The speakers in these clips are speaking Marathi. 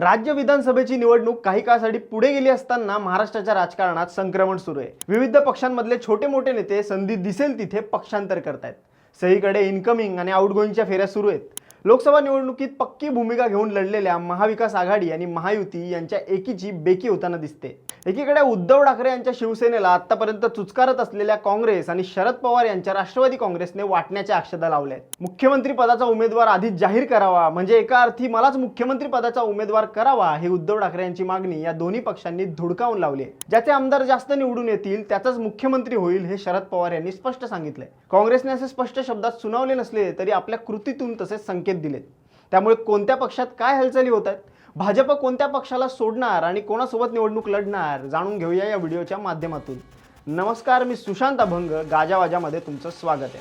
राज्य विधानसभेची निवडणूक काही काळासाठी पुढे गेली असताना महाराष्ट्राच्या राजकारणात संक्रमण सुरू आहे. विविध पक्षांमधले छोटे मोठे नेते संधी दिसेल तिथे पक्षांतर करतायत. सगळीकडे इन्कमिंग आणि आउटगोईंगच्या फेऱ्या सुरू आहेत. लोकसभा निवडणुकीत पक्की भूमिका घेऊन लढलेल्या महाविकास आघाडी आणि महायुती यांच्या एकीची बेकी होताना दिसते. एकीकडे उद्धव ठाकरे यांच्या शिवसेनेला आतापर्यंत चुचकारत असलेल्या काँग्रेस आणि शरद पवार यांच्या राष्ट्रवादी काँग्रेसने वाटण्याच्या आक्षदा लावल्या आहेत. मुख्यमंत्री पदाचा उमेदवार आधीच जाहीर करावा म्हणजे एका अर्थी मलाच मुख्यमंत्री पदाचा उमेदवार करावा ही उद्धव ठाकरे यांची मागणी या दोन्ही पक्षांनी धुडकावून लावली ज्याचे आमदार जास्त निवडून येतील त्याचाच मुख्यमंत्री होईल हे शरद पवार यांनी स्पष्ट सांगितलंय. काँग्रेसने असे स्पष्ट शब्दात सुनावले नसले तरी आपल्या कृतीतून तसे संकेत दिलेत. त्यामुळे कोणत्या पक्षात काय हालचाली होत आहेत? भाजप कोणत्या पक्षाला सोडणार आणि कोणासोबत निवडणूक लढणार जाणून घेऊया या व्हिडिओच्या माध्यमातून. नमस्कार मी सुशांत अभंग गाजावाजामध्ये तुमचं स्वागत आहे.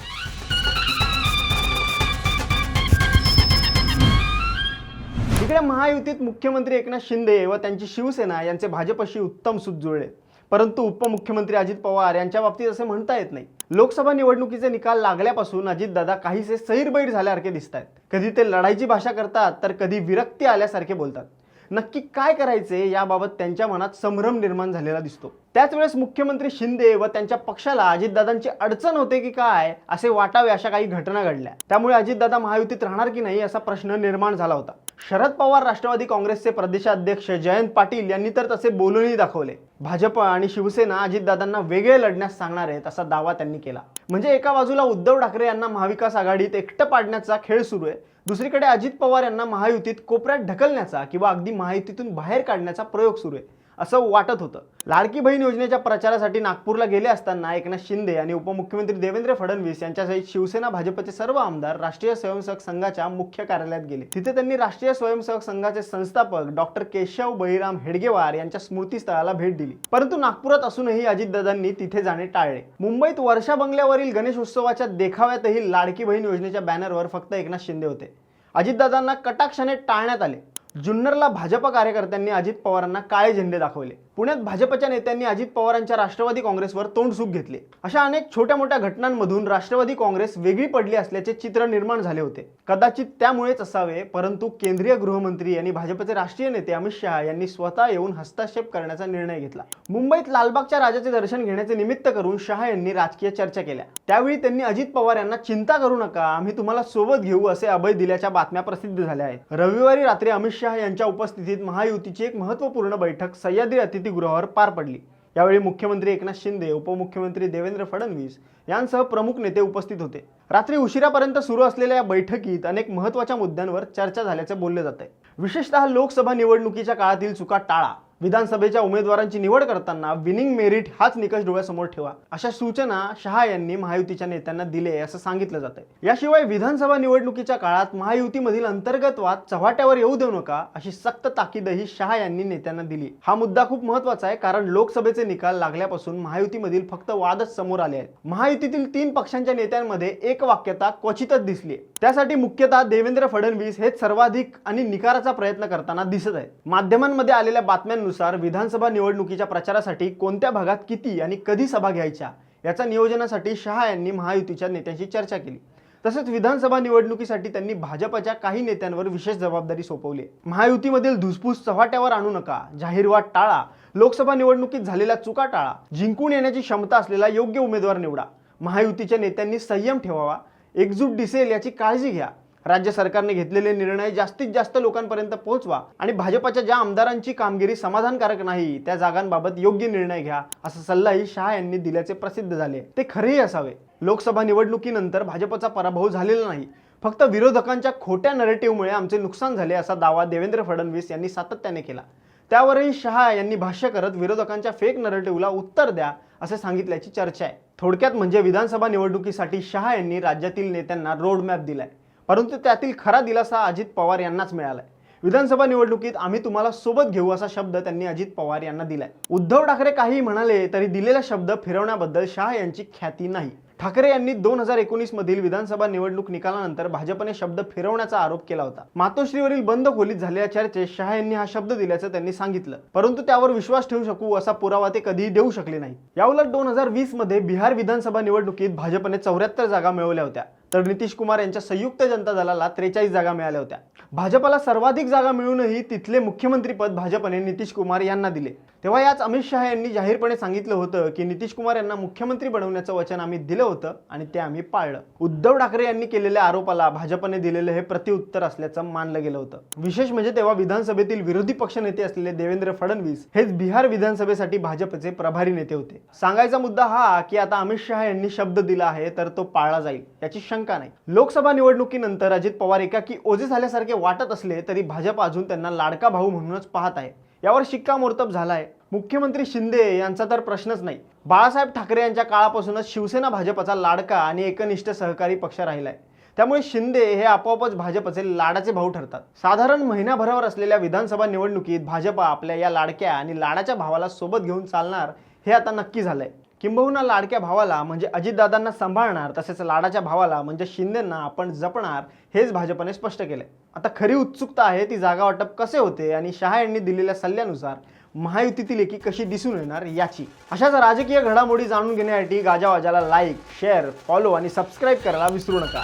इकडे महायुतीत मुख्यमंत्री एकनाथ शिंदे व त्यांची शिवसेना यांचे भाजपशी उत्तम सूत जुळले. परंतु उपमुख्यमंत्री अजित पवार यांच्या बाबतीत असे म्हणता येत नाही. लोकसभा निवडणुकीचे निकाल लागल्यापासून अजितदादा काहीसे सैरबैर झाल्यासारखे दिसत आहेत कधी ते लढाईची भाषा करतात तर कधी विरक्ती आल्यासारखे बोलतात. नक्की काय करायचे याबाबत त्यांच्या मनात संभ्रम निर्माण झालेला दिसतो. त्याच वेळेस मुख्यमंत्री शिंदे व त्यांच्या पक्षाला अजितदादांची अडचण होते की काय असे वाटावे अशा काही घटना घडल्या. त्यामुळे अजितदादा महायुतीत राहणार की नाही असा प्रश्न निर्माण झाला होता. शरद पवार राष्ट्रवादी काँग्रेसचे प्रदेशाध्यक्ष जयंत पाटील यांनी तर तसे बोलूनही दाखवले. भाजप आणि शिवसेना अजितदादांना वेगळे लढण्यास सांगणार आहेत असा दावा त्यांनी केला. म्हणजे एका बाजूला उद्धव ठाकरे यांना महाविकास आघाडीत एकटं पाडण्याचा खेळ सुरू आहे दुसरीकडे अजित पवार यांना महायुतीत कोपऱ्यात ढकलण्याचा किंवा अगदी महायुतीतून बाहेर काढण्याचा प्रयोग सुरू आहे. असं वाटत होतं. लाडकी बहीण योजनेच्या प्रचारासाठी नागपूरला गेले असताना एकनाथ शिंदे आणि उपमुख्यमंत्री देवेंद्र फडणवीस यांच्यासहित शिवसेना भाजपचे सर्व आमदार राष्ट्रीय स्वयंसेवक संघाच्या मुख्य कार्यालयात गेले. तिथे त्यांनी राष्ट्रीय स्वयंसेवक संघाचे संस्थापक डॉक्टर केशव बळीराम हेडगेवार यांच्या स्मृतीस्थळाला भेट दिली. परंतु नागपुरात असूनही अजितदादांनी तिथे जाणे टाळले. मुंबईत वर्षा बंगल्यावरील गणेश उत्सवाच्या देखाव्यातही लाडकी बहीण योजनेच्या बॅनरवर फक्त एकनाथ शिंदे होते. अजितदादांना कटाक्षाने टाळण्यात आले. जुन्नरला भाजप कार्यकर्त्यांनी अजित पवारांना काळे झेंडे दाखवले. पुण्यात भाजपच्या नेत्यांनी अजित पवारांच्या राष्ट्रवादी काँग्रेसवर तोंडसूक घेतले. अशा अनेक छोट्या मोठ्या घटनांमधून राष्ट्रवादी काँग्रेस वेगळी पडली असल्याचे चित्र निर्माण झाले होते. कदाचित त्यामुळेच असावे परंतु केंद्रीय गृहमंत्री आणि भाजपचे राष्ट्रीय नेते अमित शहा यांनी स्वतः येऊन हस्तक्षेप करण्याचा निर्णय घेतला. मुंबईत लालबागच्या राजाचे दर्शन घेण्याचे निमित्त करून शहा यांनी राजकीय चर्चा केल्या. त्यावेळी त्यांनी अजित पवार यांना चिंता करू नका आम्ही तुम्हाला सोबत घेऊ असे अभय दिल्याच्या बातम्या प्रसिद्ध झाल्या आहेत. रविवारी रात्री अमित शहा यांच्या उपस्थितीत महायुतीची एक महत्त्वपूर्ण बैठक सह्याद्री अतिथीगृहावर पार पडली. यावेळी मुख्यमंत्री एकनाथ शिंदे उपमुख्यमंत्री देवेंद्र फडणवीस यांसह प्रमुख नेते उपस्थित होते. रात्री उशिरापर्यंत सुरू असलेल्या या बैठकीत अनेक महत्त्वाच्या मुद्द्यांवर चर्चा झाल्याचे बोलले जाते. विशेषतः लोकसभा निवडणुकीच्या काळातील चुका टाळा. विधानसभेच्या उमेदवारांची निवड करताना विनिंग मेरिट हाच निकष डोळ्यासमोर ठेवा. अशा सूचना शहा यांनी महायुतीच्या नेत्यांना दिले असं सांगितलं जातंय. याशिवाय विधानसभा निवडणुकीच्या काळात महायुतीमधील अंतर्गत वाद चव्हाट्यावर येऊ देऊ नका अशी सक्त ताकीदही शहा यांनी नेत्यांना दिली. हा मुद्दा खूप महत्त्वाचा आहे कारण लोकसभेचे निकाल लागल्यापासून महायुतीमधील फक्त वादच समोर आले आहेत. महायुतीतील तीन पक्षांच्या नेत्यांमध्ये एक वाक्यता क्वचितच दिसली त्यासाठी मुख्यतः देवेंद्र फडणवीस हेच सर्वाधिक आणि निकाराचा प्रयत्न करताना दिसत आहेत. माध्यमांमध्ये आलेल्या बातम्यांनुसार विधानसभा निवडणुकीच्या प्रचारासाठी कोणत्या भागात किती आणि कधी सभा घ्यायच्या याचा नियोजनासाठी शहा यांनी महायुतीच्या नेत्यांशी चर्चा केली. तसेच विधानसभा निवडणुकीसाठी त्यांनी भाजपच्या काही नेत्यांवर विशेष जबाबदारी सोपवली. महायुतीमधील धुसफूस चव्हाट्यावर आणू नका जाहीरवाद टाळा लोकसभा निवडणुकीत झालेल्या चुका टाळा जिंकून येण्याची क्षमता असलेला योग्य उमेदवार निवडा. महायुतीच्या नेत्यांनी संयम ठेवावा एकजूट दिसेल याची काळजी घ्या. राज्य सरकारने घेतलेले निर्णय जास्तीत जास्त लोकांपर्यंत पोहोचवा आणि भाजपच्या ज्या आमदारांची कामगिरी समाधानकारक नाही त्या जागांबाबत योग्य निर्णय घ्या असा सल्लाही शहा यांनी दिल्याचे प्रसिद्ध झाले. ते खरेही असावे. लोकसभा निवडणुकीनंतर भाजपचा पराभव झालेला नाही. फक्त विरोधकांच्या खोट्या नरेटिव्हमुळे आमचे नुकसान झाले असा दावा देवेंद्र फडणवीस यांनी सातत्याने केला. त्यावरही शहा यांनी भाष्य करत विरोधकांच्या फेक नरेटिव्हला उत्तर द्या असे सांगितल्याची चर्चा आहे. थोडक्यात म्हणजे विधानसभा निवडणुकीसाठी शहा यांनी राज्यातील नेत्यांना रोड मॅप दिलाय. परंतु त्यातील खरा दिलासा अजित पवार यांनाच मिळालाय. विधानसभा निवडणुकीत आम्ही तुम्हाला सोबत घेऊ असा शब्द त्यांनी अजित पवार यांना दिलाय. उद्धव ठाकरे काही म्हणाले तरी दिलेला शब्द फिरवण्याबद्दल शहा यांची ख्याती नाही. ठाकरे यांनी दोन हजार एकोणीस मधील विधानसभा निवडणूक निकालानंतर भाजपने शब्द फिरवण्याचा आरोप केला होता. मातोश्रीवरील बंद खोलीत झालेल्या चर्चेत शहा यांनी हा शब्द दिल्याचं त्यांनी सांगितलं. परंतु त्यावर विश्वास ठेवू शकू असा पुरावा ते कधीही देऊ शकले नाही याउलट दोन हजार वीसमध्ये बिहार विधानसभा निवडणुकीत भाजपने चौऱ्याहत्तर जागा मिळवल्या होत्या. तर नितीश कुमार यांच्या संयुक्त जनता दलाला त्रेचाळीस जागा मिळाल्या होत्या. भाजपला सर्वाधिक जागा मिळूनही तिथले मुख्यमंत्रीपद भाजपने नितीश कुमार यांना दिले. तेव्हा याच अमित शहा यांनी जाहीरपणे सांगितलं होतं की नितीश कुमार यांना मुख्यमंत्री बनवण्याचं वचन आम्ही दिलं होतं आणि ते आम्ही पाळलं. उद्धव ठाकरे यांनी केलेल्या आरोपाला भाजपने दिलेलं हे प्रतिउत्तर असल्याचं मानलं गेलं होतं. विशेष म्हणजे तेव्हा विधानसभेतील विरोधी पक्षनेते असलेले देवेंद्र फडणवीस हेच बिहार विधानसभेसाठी भाजपचे प्रभारी नेते होते. सांगायचा मुद्दा हा की आता अमित शहा यांनी शब्द दिला आहे तर तो पाळला जाईल याची शंका नाही. लोकसभा निवडणुकीनंतर अजित पवार एकाकी ओझे झाल्यासारखे वाटत असले तरी भाजप अजून त्यांना लाडका भाऊ म्हणूनच पाहत आहे. यावर शिक्कामोर्तब झाला आहे मुख्यमंत्री शिंदे यांचा तर प्रश्नच नाही. बाळासाहेब ठाकरे यांच्या काळापासूनच शिवसेना भाजपचा लाडका आणि एकनिष्ठ सहकारी पक्ष राहिला आहे त्यामुळे शिंदे हे आपोआपच भाजपचे लाडाचे भाऊ ठरतात. साधारण महिन्याभरावर असलेल्या विधानसभा निवडणुकीत भाजप आपल्या या लाडक्या आणि लाडाच्या भावाला सोबत घेऊन चालणार हे आता नक्की झालंय. किंबहुना लाडक्या भावाला म्हणजे अजितदादांना सांभाळणार तसेच लाडाच्या भावाला म्हणजे शिंदेंना आपण जपणार हेच भाजपने स्पष्ट केले. आता खरी उत्सुकता आहे ती जागा वाटप कसे होते आणि शहा यांनी दिलेल्या सल्ल्यानुसार महायुतीतील एकी कशी दिसून येणार याची. अशाच राजकीय घडामोडी जाणून घेण्यासाठी गाजावाजाला लाईक शेअर फॉलो आणि सबस्क्राईब करायला विसरू नका.